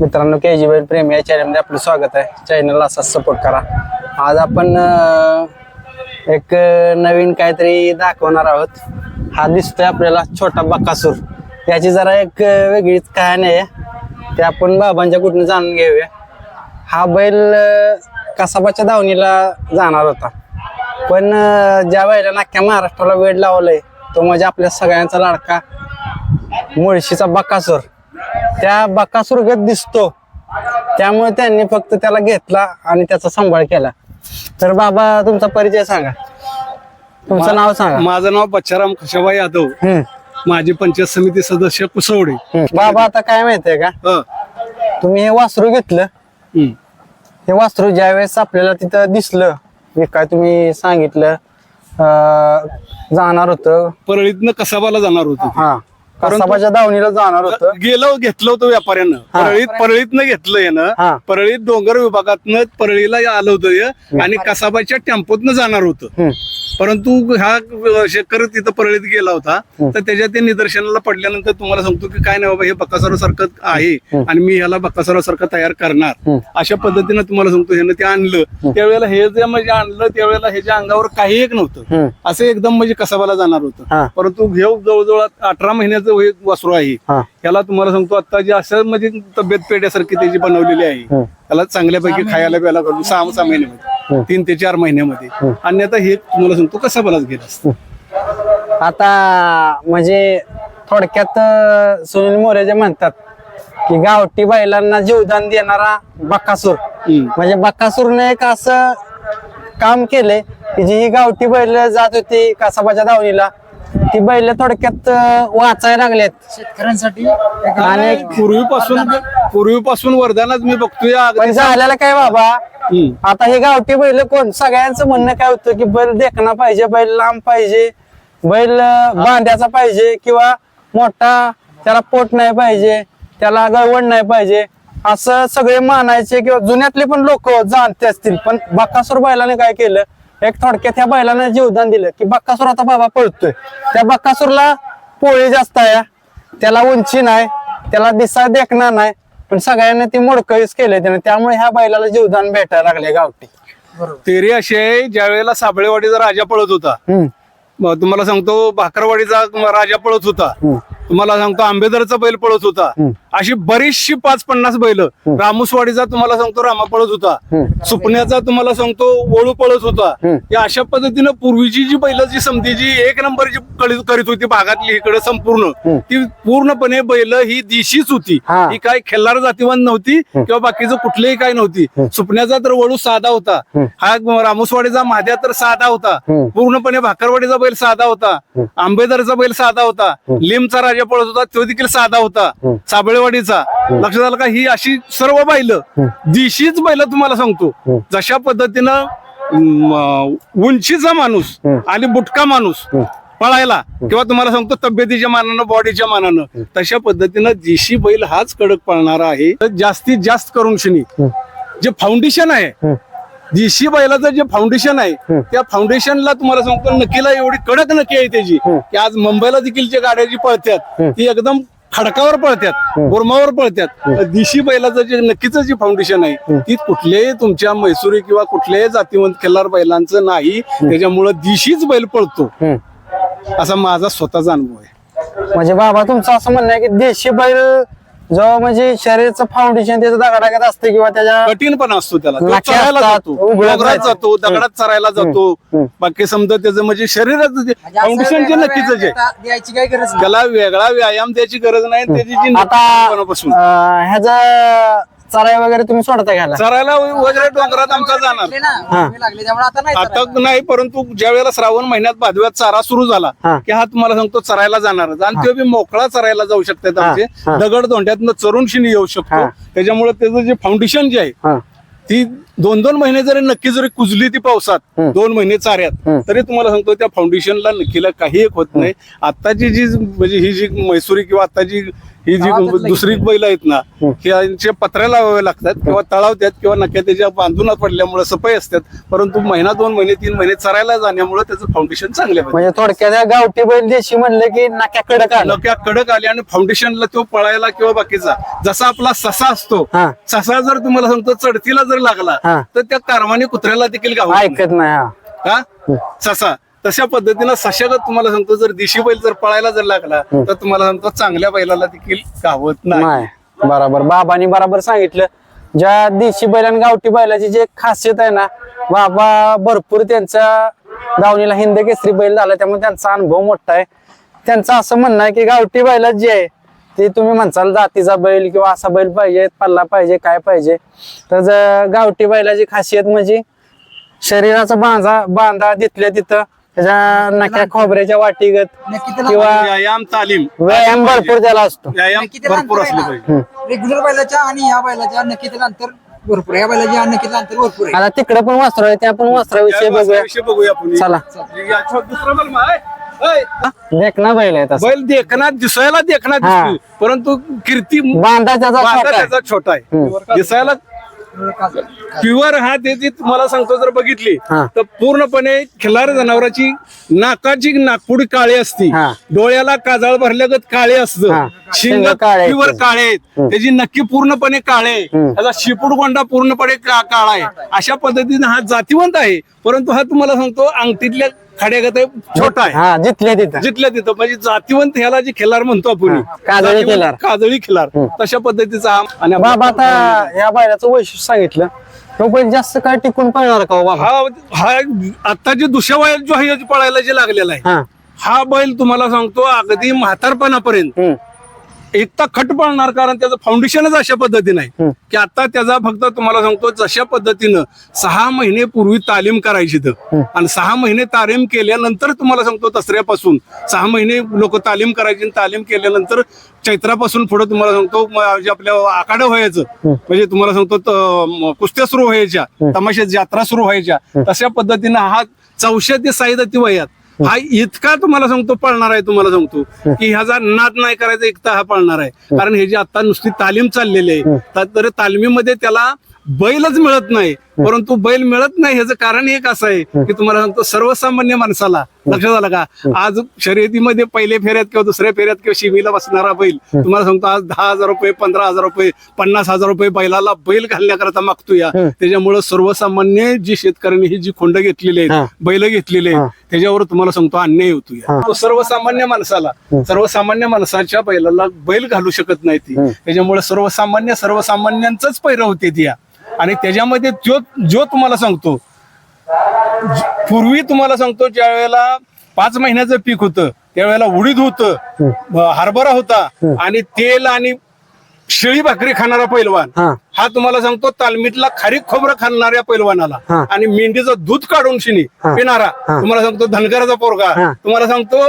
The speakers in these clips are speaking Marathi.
मित्रांनो के जी बैल प्रेमी या चॅनलमध्ये आपलं स्वागत आहे. चॅनलला असा सपोर्ट करा. आज आपण एक नवीन काहीतरी दाखवणार आहोत. हा दिसतोय आपल्याला छोटा बकासूर. याची जरा एक वेगळीच कहाणी आहे. ते आपण बाबांच्या कुठून जाणून घेऊया. हा बैल कसाबाच्या धावणीला जाणार होता. पण ज्या बैलांना अख्ख्या महाराष्ट्राला वेळ लावलाय तो म्हणजे आपल्या सगळ्यांचा लाडका मुळशीचा बकासूर. त्या बकासूरगत दिसतो. त्यामुळे त्यांनी फक्त त्याला घेतला आणि त्याचा सांभाळ केला. तर बाबा तुमचा परिचय सांगा. तुमचं नाव सांगा. माझं नाव बच्चाराम खशाबा यादव. माजी पंचायत समिती सदस्य कुसवडे. बाबा आता काय माहितीये का? तुम्ही हे वासरू घेतलं. हे. वासरू ज्यावेळेस आपल्याला तिथं दिसलं काय तुम्ही सांगितलं जाणार होतं. परळीतनं कसाबाला जाणार होतो. हा. कसाबाच्या दावणीला जाणार होतं? गेलो घेतलं होतं व्यापाऱ्यानं. हा. परळीत परळीतनं घेतलं हा. यानं परळीत डोंगर विभागातनं परळीला आलं होतं हे. आणि कसाबाच्या टेम्पोतनं जाणार होतं. हम्म, परंतु हा शेतकरी तिथं परळीत गेला होता. तर त्याच्या ते निदर्शनाला पडल्यानंतर तुम्हाला सांगतो की काय नाही बाबा हे बकासरा सारखं आहे आणि मी ह्याला बकासरा सारखं तयार करणार. अशा पद्धतीनं तुम्हाला सांगतो ह्यानं ते आणलं. त्यावेळेला हे जे म्हणजे आणलं त्यावेळेला ह्याच्या अंगावर काही एक नव्हतं. असं एकदम म्हणजे कसाबाला जाणार हा. होतं परंतु घेऊ जवळजवळ अठरा महिन्याचं हे वासरू आहे. हा. त्याला तुम्हाला सांगतो आता जे असं म्हणजे तब्येत पेढ्यासारखी त्याची बनवलेली आहे. त्याला चांगल्यापैकी खायला प्यायला करून सहा सहा महिन्यामध्ये तीन ते चार महिन्यामध्ये. आणि आता हे तुम्हाला सांगतो कसा बलाच गेला असतं. आता म्हणजे थोडक्यात सुनील मोरे जे म्हणतात की गावठी बैलांना जीवदान देणारा बकासूर. हम्म. म्हणजे बकासूरने एक असं काम केले की जी ही गावठी बैल जात होती कासाबाच्या दावणीला ती बैल थोडक्यात वाचायला लागलेत. शेतकऱ्यांसाठी आणि पूर्वीपासून पूर्वीपासून वरदानात मी बघतोय. पण झालेलं काय बाबा. आता हे गावठी बैल कोण? सगळ्यांचं म्हणणं काय होतं की बैल देखणा पाहिजे बैल लांब पाहिजे बैल बांध्याचा पाहिजे किंवा मोठा त्याला पोट नाही पाहिजे त्याला गळवण नाही पाहिजे. असं सगळे मानायचे किंवा जुन्यातले पण लोक जाणते असतील. पण बक्कासूर बैलाने काय केलं? एक थोडक्यात ह्या बैलाने जीवदान दिलं की बक्कासूर आता बाबा पळतोय. त्या बक्कासूरला पोळी जास्त आहे. त्याला उंची नाही. त्याला दिसा देखणार नाही. पण सगळ्यांनी ती मोडकळीच केले त्याने. त्यामुळे ह्या बैलाला जीवदान भेटायला लागले गावठी. तेरी अशी आहे ज्या वेळेला साबळेवाडीचा राजा पळत होता हम्म, मग तुम्हाला सांगतो भाकरवाडीचा राजा पळत होता. तुम्हाला सांगतो आंबेदरचा बैल पळत होता. अशी बरीचशी पाच पन्नास बैल. रामुसवाडीचा तुम्हाला सांगतो रामा पळत होता सुपण्याचा तुम्हाला सांगतो वळू पळत होता या अशा पद्धतीनं पूर्वीची जी बैल जी समधी जी एक नंबर जी कळी- करीत होती भागातली इकडे संपूर्ण ती पूर्णपणे बैल ही दिशीच होती. हा. काय खिल्लार जातीवान नव्हती किंवा बाकीचं कुठलेही काय नव्हती. सुपण्याचा तर वळू साधा होता. हा रामुसवाडीचा माद्या तर साधा होता. पूर्णपणे भाकरवाडीचा बैल साधा होता. आंबेदरचा बैल साधा होता. लिमचा राजा पळत होता तो देखील साधा होता. साबळेवाडीचा लक्षात आलं का? ही अशी सर्व बैल दिशीच बैल तुम्हाला सांगतो. जशा पद्धतीनं उंचीचा माणूस आणि बुटका माणूस पळायला किंवा तुम्हाला सांगतो तब्येतीच्या मानानं बॉडीच्या मानानं तशा पद्धतीनं देशी बैल हाच कडक पळणारा आहे. तर जास्तीत जास्त करून शनी. जे फाउंडेशन आहे देशी बैलाचं जे फाउंडेशन आहे त्या फाउंडेशनला तुम्हाला सांगतो नक्कीला एवढी कडक नक्की आहे त्याची की आज मुंबईला देखील जे गाड्या जी पळतात ती एकदम खडकावर पळतात गुरमावर पळतात देशी बैलाचं जे नक्कीच जे फाउंडेशन आहे ती कुठल्याही तुमच्या मैसुरी किंवा कुठल्याही जातीवंत खिल्लार बैलांचं नाही. त्याच्यामुळं दिशीच बैल पळतो. असा माझा स्वतःचा अनुभव आहे. म्हणजे बाबा तुमचं असं म्हणणं आहे की देशी बैल जो म्हणजे शरीराचं फाउंडेशन त्याचं दगडागत असते किंवा त्याच्या कठीण पण असतो त्याला. तो नाक्या चरायला असतात, जातो. डोंगरात दगडात चरायला जातो. बाकी समजा त्याचं म्हणजे शरीराचं फाउंडेशन जे नक्कीच आहे द्यायची काही गरज नाही. त्याला वेगळा व्यायाम द्यायची गरज नाही त्याची जी आता लहानपणापासून. अं, ह्याचं चराई वगैरे तुम्ही सोडता घ्यायला? चरायला वगैरे डोंगरात आमचा जाणार. लागली त्यामुळे आता नाही आता नाही परंतु ज्या वेळेला श्रावण महिन्यात भादव्यात चारा सुरू झाला हा. की हा तुम्हाला सांगतो चरायला जाणारच आणि ते बी मोकळा चरायला जाऊ शकतात आमचे. हा. दगड धोंड्यातनं चरून शिनी येऊ शकतो. हा. त्याच्यामुळे त्याचं जे फाउंडेशन जे आहे हा. ती दोन दोन महिने जरी नक्की जरी कुजली ती पावसात दोन महिने चाऱ्यात तरी तुम्हाला सांगतो त्या फाउंडेशनला नक्कीला काही एक होत नाही. आताची जी म्हणजे ही जी मैसुरी किंवा आता जी ही जी दुसरी बैल आहेत ना यांचे पत्र्या लावावे लागतात किंवा तळावतात किंवा नक्या त्याच्या बांधून पडल्यामुळे सफाई असतात. परंतु महिना दोन महिने तीन महिने चरायला जाण्यामुळे त्याचं फाउंडेशन चांगले म्हणजे थोडक्यात गावठी बैल देशी म्हणलं की नाक्याकडे का नक्या कडक आले आणि फाउंडेशनला तो पळायला किंवा बाकीचा जसा आपला ससा असतो. ससा जर तुम्हाला सांगतो चढतीला जर लागला. तर त्या कारवानी कुत्र्याला देखील गाव ऐकत नाही हा. का ससा. तशा पद्धतीनं सशागत तुम्हाला सांगतो जर देशी बैल जर पळायला जर लागला तर तुम्हाला सांगतो चांगल्या बैलाला देखील गावत नाही. बरोबर. बाबांनी बरोबर सांगितलं. ज्या देशी बैल आणि गावठी बैलाची जे खासियत आहे ना बाबा भरपूर त्यांच्या दावणीला हिंद केसरी बैल झाला त्यामुळे त्यांचा अनुभव मोठा आहे. त्यांचं असं म्हणणं आहे की गावठी बैलात जे आहे ते तुम्ही म्हणसाल जातीचा बैल किंवा असा बैल पाहिजे पल्ला पाहिजे काय पाहिजे. तर गावठी बैलाची खासियत म्हणजे शरीराचा बांधा बांधा तिथल्या तिथं त्याच्या नक्या खोबऱ्याच्या वाटीगत किंवा व्यायाम तालीम. व्यायाम भरपूर त्याला असतो. व्यायाम भरपूर अंतर असले पाहिजे. रेग्युलर बैलाच्या आणि या बैलाच्या नक्की त्याला अंतर भरपूर आहे. या बैलाच्या नक्कीच अंतर भरपूर आहे. आता तिकडे पण वस्त्र आहे त्या पण वस्त्राविषयी बघूया. विषयी बघूया आपण. चला. या छो- दुसरा बैल मा- ऐ, ऐ. देखना बैल आहे तसा. बैल देखना दिसायला देखना हा. दिसतोय. परंतु कीर्ती बांधा त्याचा बांधा छोटा आहे. त्याचा छोटा आहे. दिसायला प्युअर हा त्याची तुम्हाला सांगतो जर बघितली. तर पूर्णपणे खिलार जनावराची नाकाची नागपुडी काळी असती. डोळ्याला काजळ भरल्यागत काळे. असतं शिंग. प्युअर काळे आहेत त्याची नक्की पूर्णपणे काळे. त्याचा शिपूड गोंडा पूर्णपणे काळा आहे अशा पद्धतीने हा जातीवंत आहे परंतु हा तुम्हाला सांगतो अंगठीतल्या खाड्यागत छोटा आहे. हा जिथले तिथं. जिथल्या तिथं. म्हणजे जातीवंत ह्याला जी खिलार म्हणतो आपण. काजळी जातीवंत- खिलार. काजळी खिलार तशा पद्धतीचा हा आणि आपला बाबा आता या बैलाचं वैशिष्ट्य सांगितलं. तो बैल जास्त काय टिकून पळणार का हो बाबा? हा हा आता जे दुसऱ्या जो आहे पळायला जे लागलेला आहे हा. हा बैल तुम्हाला सांगतो अगदी म्हातारपणापर्यंत. हम्म, एकटा खट पळणार कारण त्याचं फाउंडेशनच अशा पद्धतीने आहे. की आता त्याचा फक्त तुम्हाला सांगतो जशा पद्धतीनं सहा महिने पूर्वी तालीम करायची तर आणि सहा महिने तालीम केल्यानंतर तुम्हाला सांगतो दसऱ्यापासून सहा महिने लोक तालीम करायची आणि तालीम केल्यानंतर चैत्रापासून पुढे तुम्हाला सांगतो म- जे आपल्या आखाडं व्हायचं म्हणजे तुम्हाला सांगतो कुस्त्या सुरू व्हायच्या तमाशा यात्रा सुरू व्हायच्या तशा पद्धतीनं हा चौशे ते साईदती वयात हा. इतका तुम्हाला सांगतो पळणार आहे तुम्हाला सांगतो. की ह्याचा नाद नाही करायचा एकटा हा पळणार आहे. कारण हे जे आता नुसती तालीम चाललेली आहे तर तालमीमध्ये त्याला बैलच मिळत नाही. परंतु बैल मिळत नाही ह्याचं कारण एक असं आहे की तुम्हाला सांगतो सर्वसामान्य माणसाला लक्षात आलं का? आज शर्यतीमध्ये पहिल्या फेऱ्यात किंवा दुसऱ्या फेऱ्यात किंवा शिमीला बसणारा बैल तुम्हाला सांगतो आज दहा हजार रुपये पंधरा हजार रुपये पन्नास हजार रुपये बैलाला बैल घालण्याकरता मागतो या. त्याच्यामुळे सर्वसामान्य जी शेतकऱ्यांनी ही जी खोंड घेतलेली. आहेत बैल घेतलेले आहेत त्याच्यावर तुम्हाला सांगतो अन्याय होतो या. तो सर्वसामान्य माणसाला सर्वसामान्य माणसाच्या बैलाला बैल घालू शकत नाही ती त्याच्यामुळे सर्वसामान्य सर्वसामान्यांच पैर होते ती या. आणि त्याच्यामध्ये जो जो तुम्हाला सांगतो पूर्वी तुम्हाला सांगतो ज्या वेळेला पाच महिन्याचं पीक होतं त्यावेळेला उडीद होतं हरभरा होता आणि तेल आणि शिळी भाकरी खाणारा पैलवान हा. तुम्हाला सांगतो तालमीतला खारीक खोबरं खाणाऱ्या पैलवानाला. आणि मेंढीचं दूध काढून शिनी. पिणारा. तुम्हाला सांगतो धनगराचा पोरगा. तुम्हाला सांगतो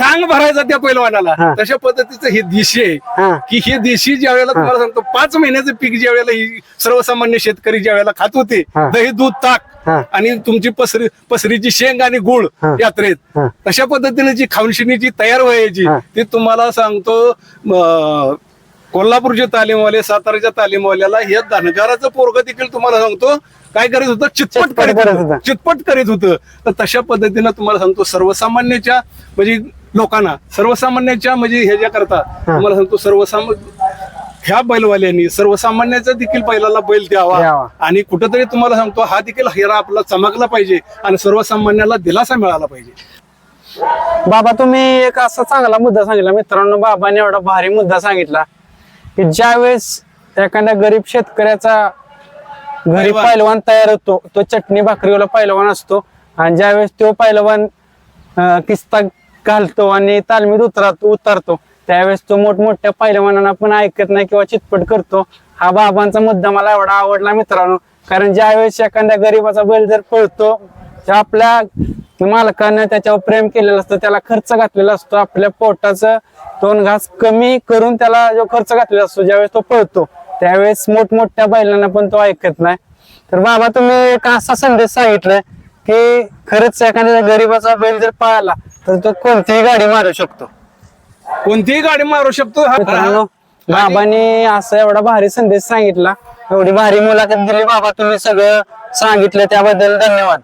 टांग भरायचा त्या पैलवानाला. तशा पद्धतीचं हे देशी. आहे की हे देशी ज्या वेळेला तुम्हाला सांगतो पाच महिन्याचं पीक ज्या वेळेला ही सर्वसामान्य शेतकरी ज्या वेळेला खात होते. दही दूध ताक. आणि तुमची पसरी पसरीची शेंग आणि गुळ. यात्रेत. तशा पद्धतीने जी खावणशिनीची तयार व्हायची. ती तुम्हाला सांगतो अं, कोल्हापूरचे तालीमवाले साताराच्या तालीमवाल्याला हे धनगराचं पोरग देखील तुम्हाला सांगतो काय करीत होतं चितपट करीत होतं. चितपट करीत होतं तर तशा पद्धतीनं तुम्हाला सांगतो सर्वसामान्याच्या म्हणजे लोकांना. सर्वसामान्याच्या म्हणजे हे ज्या करता तुम्हाला सांगतो सर्वसामान्य ह्या बैलवाल्यांनी सर्वसामान्याचा देखील बैलाला बैल द्यावा. आणि कुठंतरी तुम्हाला सांगतो हा देखील हिरा आपला चमकला पाहिजे आणि सर्वसामान्याला दिलासा मिळाला पाहिजे. बाबा तुम्ही एक असा चांगला मुद्दा सांगितला. मित्रांनो बाबाने एवढा भारी मुद्दा सांगितला की ज्यावेळेस एखाद्या गरीब शेतकऱ्याचा घरी पैलवान. तयार होतो तो चटणी भाकरीवाला पैलवान असतो. आणि ज्यावेळेस तो पैलवान किस्ता घालतो आणि तालमीत उतरतो उतरतो. त्यावेळेस तो मोठमोठ्या पहिलवानांना पण ऐकत नाही किंवा चितपट करतो. हा बाबांचा मुद्दा मला एवढा आवडला मित्रांनो. कारण ज्यावेळेस एखाद्या गरीबाचा बैल जर पळतो तर आपल्या मालकानं त्याच्यावर प्रेम केलेलं असतं त्याला खर्च घातलेला असतो. आपल्या पोटाचं दोन घास कमी करून त्याला जो खर्च घातलेला असतो ज्यावेळेस तो पळतो त्यावेळेस मोठमोठ्या बैलांना पण तो ऐकत नाही. तर बाबा तुम्ही एक असा संदेश सांगितलाय की खरंच एखाद्या गरीबाचा बैल जर पळाला तर तो कोणतीही गाडी मारू शकतो. कोणतीही गाडी मारू शकतो हा- मित्रांनो बाबांनी असं एवढा भारी संदेश सांगितला. एवढी भारी मुलाखत दिली बाबा तुम्ही सगळं सांगितलं त्याबद्दल धन्यवाद.